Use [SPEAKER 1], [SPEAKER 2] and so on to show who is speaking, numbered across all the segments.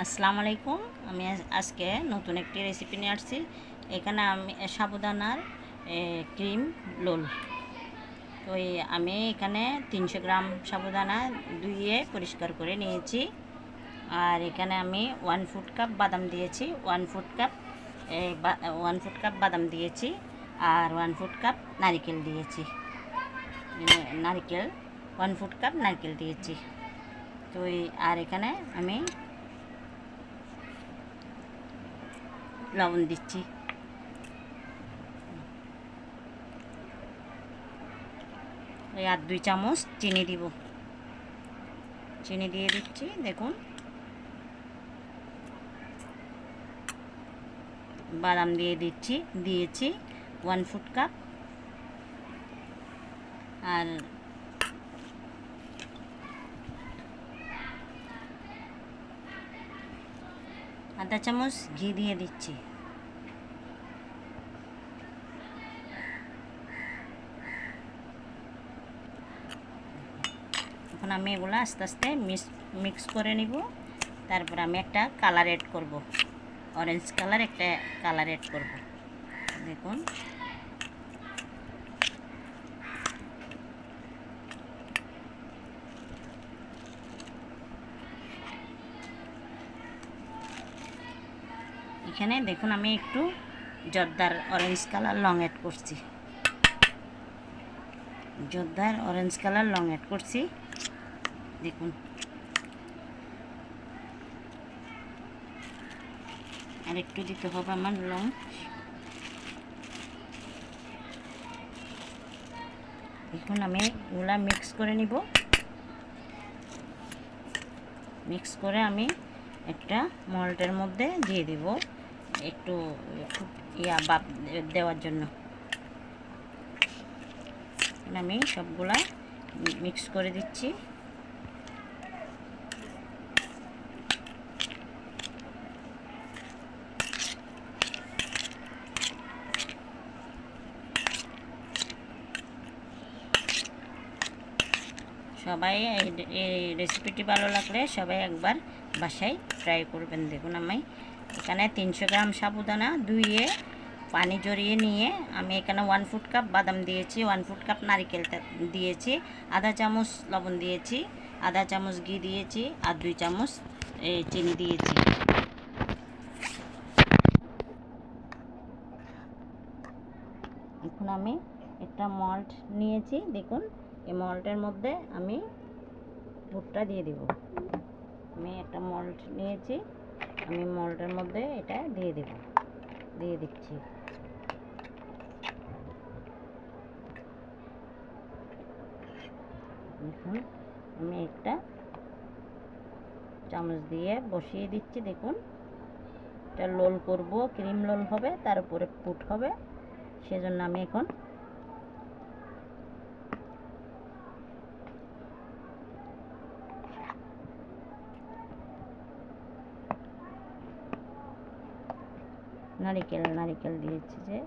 [SPEAKER 1] আসসালামু আলাইকুম। আমি আজ- আজকে নতুন একটি রেসিপি নিয়ে আসছি। এখানে আমি সাবুদানার ক্রিম, লোল। তো আমি এখানে তিনশো গ্রাম সাবুদানা ধুয়ে পরিষ্কার করে নিয়েছি। আর এখানে আমি ওয়ান ফুট কাপ বাদাম দিয়েছি। One fourth cup one fourth cup বাদাম দিয়েছি। আর ওয়ান ফুট কাপ নারকেল দিয়েছি। নারিকেল ওয়ান ফুট কাপ নারকেল দিয়েছি। তো আর এখানে আমি লবণ দিচ্ছি। এই আর দুই চামচ চিনি দিব। চিনি দিয়ে দিচ্ছি, দেখুন। বাদাম দিয়ে দিচ্ছি, দিয়েছি ওয়ান ফুট কাপ আর আধা চামচ ঘি দিয়ে দিচ্ছি। এখন আমি এগুলো আস্তে আস্তে মিক্স মিক্স করে নিব। তারপর আমি একটা কালার এড করব। অরেঞ্জ কালার একটা কালার এড করব। দেখুন। এখানে দেখুন আমি একটু জর্দার অরেঞ্জ কালার লং অ্যাড করছি। জর্দার অরেঞ্জ কালার লং অ্যাড করছি। দেখুন। আর একটু দিতে হবে আমার লং দেখুন আমি এগুলা মিক্স করে নিব। মিক্স করে আমি একটা মল্টের মধ্যে দিয়ে দিব। একটু ইয়া বাপ দেওয়ার জন্য। আমি সবগুলা মিক্স করে দিচ্ছি। সবাই এই- এই রেসিপিটি ভালো লাগলে সবাই একবার বাসায় ট্রাই করবেন। দেখুন আমি এখানে তিনশো গ্রাম সাবুদানা ধুয়ে, পানি জড়িয়ে নিয়ে আমি এখানে ওয়ান ফুট কাপ বাদাম দিয়েছি ওয়ান ফুট কাপ নারিকেল দিয়েছি, আধা চামচ লবণ দিয়েছি, আধা চামচ ঘি দিয়েছি আর দুই চামচ চিনি দিয়েছি। এখন আমি একটা মল্ট নিয়েছি, দেখুন, এই মল্টের মধ্যে আমি ভুট্টা দিয়ে দিব। আমি একটা মল্ট নিয়েছি। আমি মল্টের মধ্যে এটা দিয়ে দেব। দিয়ে দিচ্ছি। দেখুন, আমি একটা চামচ দিয়ে বসিয়ে দিচ্ছি, দেখুন। এটা লোল করব, ক্রিম লোল হবে, তার উপরে পুট হবে। সেজন্য আমি এখন নারিকেল নারিকেল দিয়েছি যে।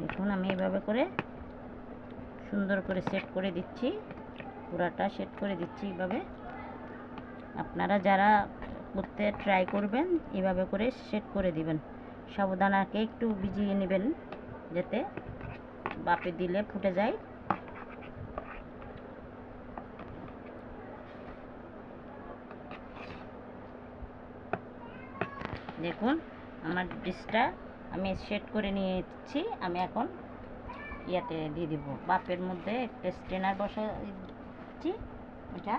[SPEAKER 1] দেখুন, আমি এভাবে করে সুন্দর করে সেট করে দিচ্ছি। পুরাটা সেট করে দিচ্ছি এইভাবে আপনারা যারা করতে ট্রাই করবেন, এভাবে করে সেট করে দিবেন। সাবুদানাকে একটু ভিজিয়ে নেবেন, যাতে বাপে দিলে ফুটে যায়। দেখুন, আমার ব্রিজটা আমি সেট করে নিয়েছি, আমি এখন ইয়াতে দিয়ে দিব। বাপের মধ্যে একটা স্ট্রেনার বসাচ্ছি, এটা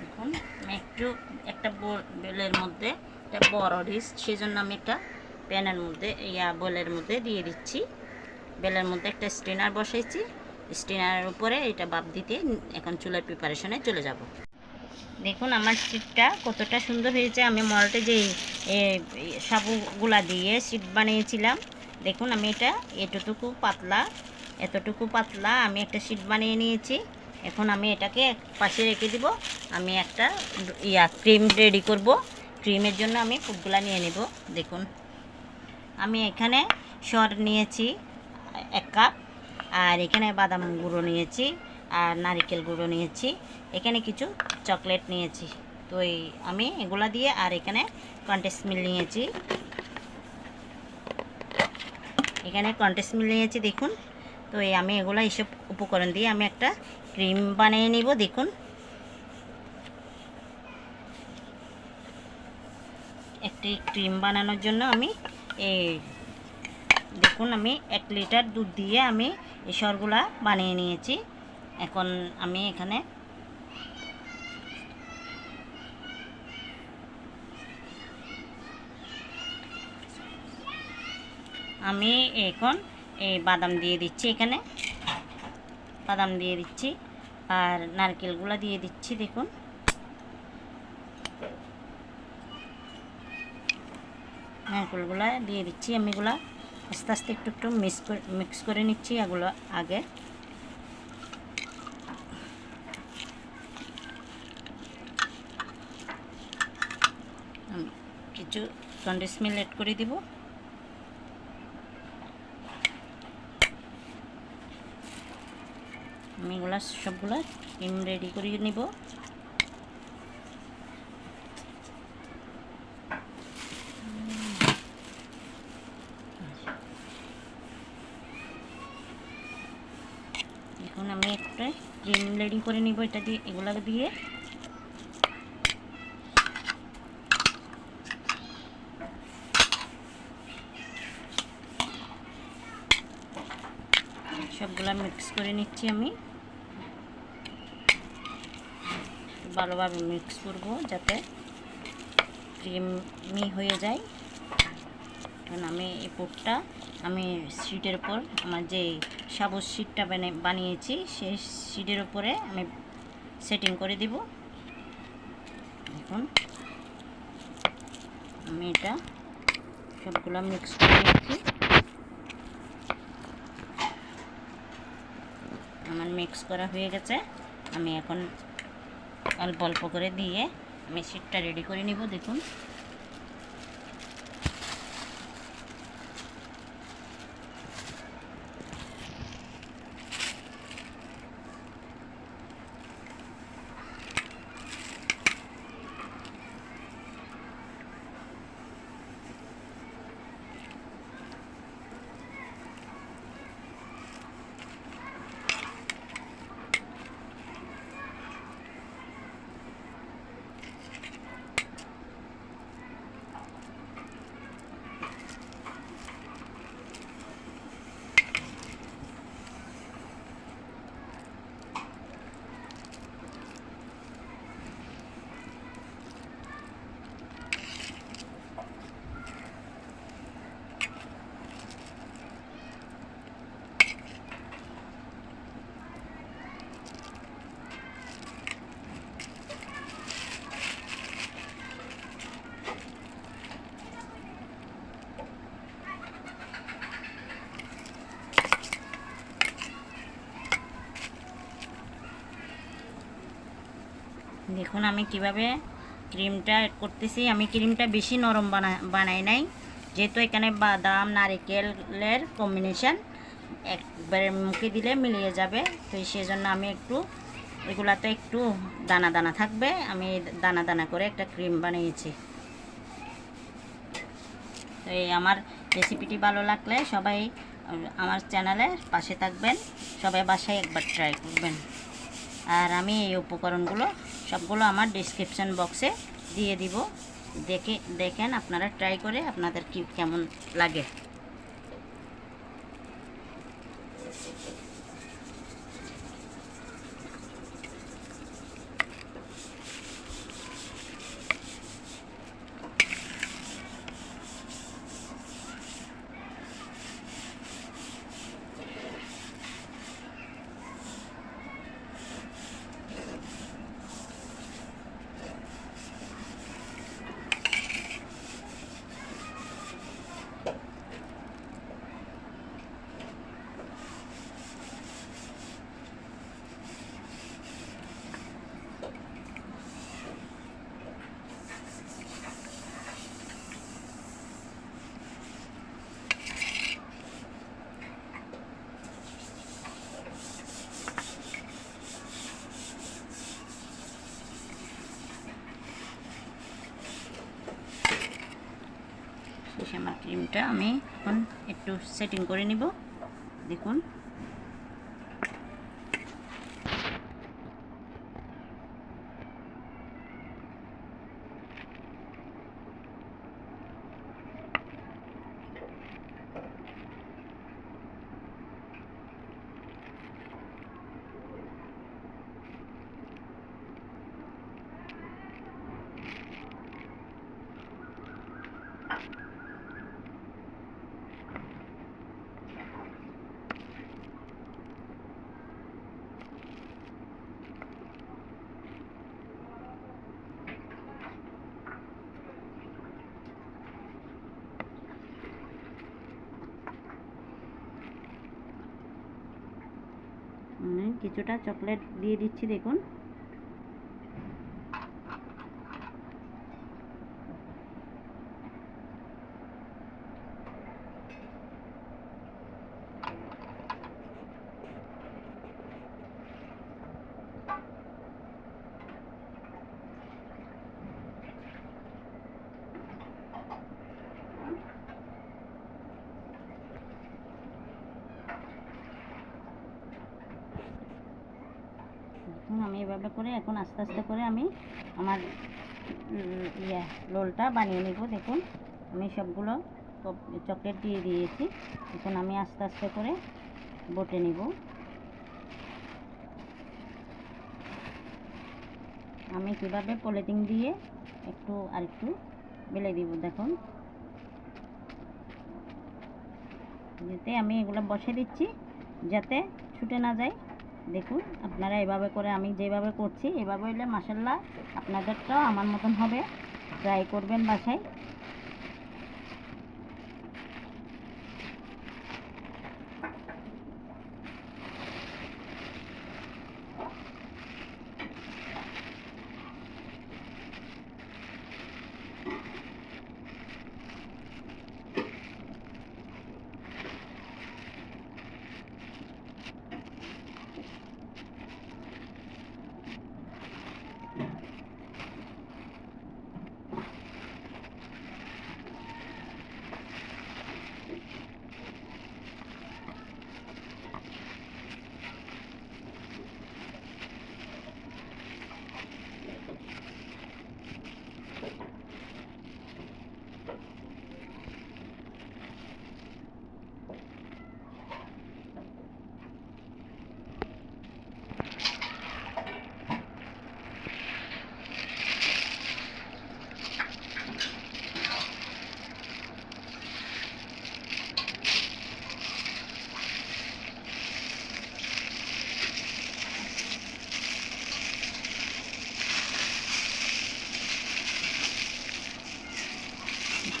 [SPEAKER 1] দেখুন আমি একটু একটা বেলের মধ্যে, একটা বড় ডিশ সেই জন্য আমি একটা প্যানের মধ্যে, ইয়া বোলের মধ্যে দিয়ে দিচ্ছি। বেলের মধ্যে একটা স্টিনার বসাইছি। স্টিনারের উপরে এটা বাপ দিতে এখন চুলার প্রিপারেশনে চলে যাব। দেখুন, আমার সিটটা কতটা সুন্দর হয়েছে। আমি মলটে যে সাবুগুলা দিয়ে সিট বানিয়েছিলাম, দেখুন, আমি এটা এতটুকু পাতলা এতটুকু পাতলা আমি একটা সিট বানিয়ে নিয়েছি। এখন আমি এটাকে এক পাশে রেখে দিব। আমি একটা ইয়া ক্রিম রেডি করব। ক্রিমের জন্য আমি ফুডগুলা নিয়ে নেব, দেখুন। আমি এখানে সর নিয়েছি এক কাপ, আর এখানে বাদাম গুঁড়ো নিয়েছি, আর নারকেল গুঁড়ো নিয়েছি। এখানে কিছু চকলেট নিয়েছি। তো এই, আমি এগুলা দিয়ে আর এখানে কন্টেস মিল নিয়েছি। এখানে কন্টেস মিল নিয়েছি, দেখুন। তো এই আমি এগুলা এইসব উপকরণ দিয়ে আমি একটা ক্রিম বানিয়ে নিব, দেখুন। একটি ক্রিম বানানোর জন্য আমি এই দেখুন, আমি এক লিটার দুধ দিয়ে আমি এই সরগুলা বানিয়ে নিয়েছি। এখন আমি এখানে আমি এখন এই বাদাম দিয়ে দিচ্ছি এখানে। বাদাম দিয়ে দিচ্ছি আর নারকেলগুলো দিয়ে দিচ্ছি, দেখুন। নারকেলগুলো দিয়ে দিচ্ছি আমি এগুলা। আস্তে আস্তে একটু একটু মিক্স করে মিক্স করে নিচ্ছি এগুলো আগে। কিছু কন্ডেন্স মিল এড করে দিব। আমি এগুলো সবগুলো ক্রিম রেডি করে নিব। এখন আমি একটা ক্রিম রেডি করে নিব এটা দিয়ে এগুলো দিয়ে। সবগুলা মিক্স করে নিচ্ছি আমি। ভালোভাবে মিক্স করব যাতে ক্রিমি হয়ে যায়। কারণ আমি এই পুরটা, আমি শিটের উপর আমার যে সাবুজ শিটটা বানিয়েছি, সেই শিটের উপরে আমি সেটিং করে দিব। দেখুন আমি এটা সবগুলো মিক্স করে নিচ্ছি। আমার মিক্স করা হয়ে গেছে। আমি এখন অল্প অল্প করে দিয়ে আমি শিটটা রেডি করে নিব দেখুন। দেখুন আমি কীভাবে ক্রিমটা এড করতেছি? আমি ক্রিমটা বেশি নরম বানা, বানাই নাই। যেহেতু এখানে বাদাম, নারিকেলের কম্বিনেশান একবারে মুখে দিলে মিলিয়ে যাবে, তো সেই জন্য আমি একটু, এগুলাতে একটু দানা দানা থাকবে। আমি দানা দানা করে একটা ক্রিম বানিয়েছি। তো এই আমার রেসিপিটি ভালো লাগলে সবাই আমার চ্যানেলে পাশে থাকবেন। সবাই বাসায় একবার ট্রাই করবেন। আর আমি এই উপকরণগুলো সবগুলো আমার ডিসক্রিপশান বক্সে দিয়ে দিব। দেখে, দেখেন আপনারা ট্রাই করে আপনাদের কি কেমন লাগে। ক্রিমটা আমি এখন একটু সেটিং করে নিব। দেখুন। কিছুটা চকলেট দিয়ে দিচ্ছি দেখুন এখন আমি এভাবে করে এখন আস্তে আস্তে করে আমি আমার ইয়ে রোলটা বানিয়ে নেব। দেখুন, আমি সবগুলো চক- চকলেট দিয়ে দিয়েছি। এখন আমি আস্তে আস্তে করে বটে নিব। আমি কীভাবে পলিথিন দিয়ে একটু আর একটু বেলে দিব, দেখুন। যাতে আমি এগুলো বসে দিচ্ছি যাতে ছুটে না যায়। দেখুন, আপনারা এভাবে করে আমি যেভাবে করছি, এভাবে হলে মাসাল্লাহ আপনাদেরটাও আমার মতন হবে। ট্রাই করবেন বাসায়।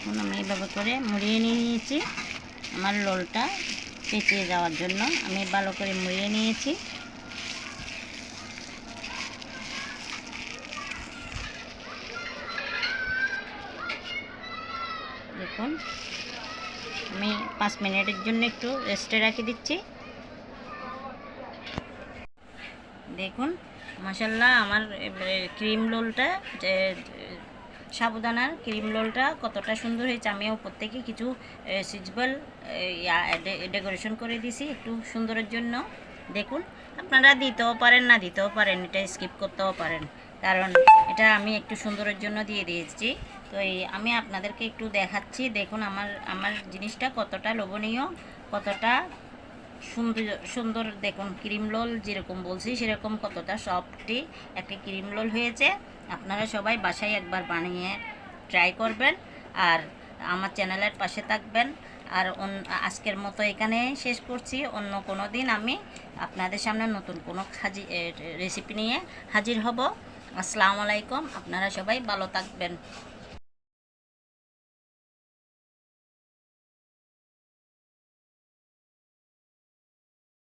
[SPEAKER 1] এখন আমি এইভাবে করে মুড়িয়ে নিয়ে নিয়েছি। আমার লোলটা পেঁচিয়ে যাওয়ার জন্য আমি ভালো করে মুড়িয়ে নিয়েছি। দেখুন, আমি পাঁচ মিনিটের জন্য একটু রেস্টে রাখি দিচ্ছি। দেখুন মাসাল্লাহ আমার ক্রিম রোলটা সাবুদানার ক্রিম রোলটা কতটা সুন্দর হয়েছে আমিও প্রত্যেকে কিছু সিজবল ডেকোরেশন করে দিছি একটু সুন্দরের জন্য। দেখুন, আপনারা দিতেও পারেন, না দিতেও পারেন, এটা স্কিপ করতেও পারেন। কারণ এটা আমি একটু সুন্দরের জন্য দিয়ে দিয়েছি। তো এই, আমি আপনাদেরকে একটু দেখাচ্ছি, দেখুন আমার আমার জিনিসটা কতটা লোভনীয়, কতটা সুন্দর সুন্দর দেখুন ক্রিম রোল যেরকম বলছি, সেরকম কতটা সফটই একটা ক্রিম রোল হয়েছে। আপনারা সবাই বাসায় একবার বানিয়ে ট্রাই করবেন। আর আমার চ্যানেলের পাশে থাকবেন। আর আজকের মতো এখানে শেষ করছি। অন্য কোনো দিন আমি আপনাদের সামনে নতুন কোনো খাজি রেসিপি নিয়ে হাজির হব। আসসালামু আলাইকুম। আপনারা সবাই ভালো থাকবেন।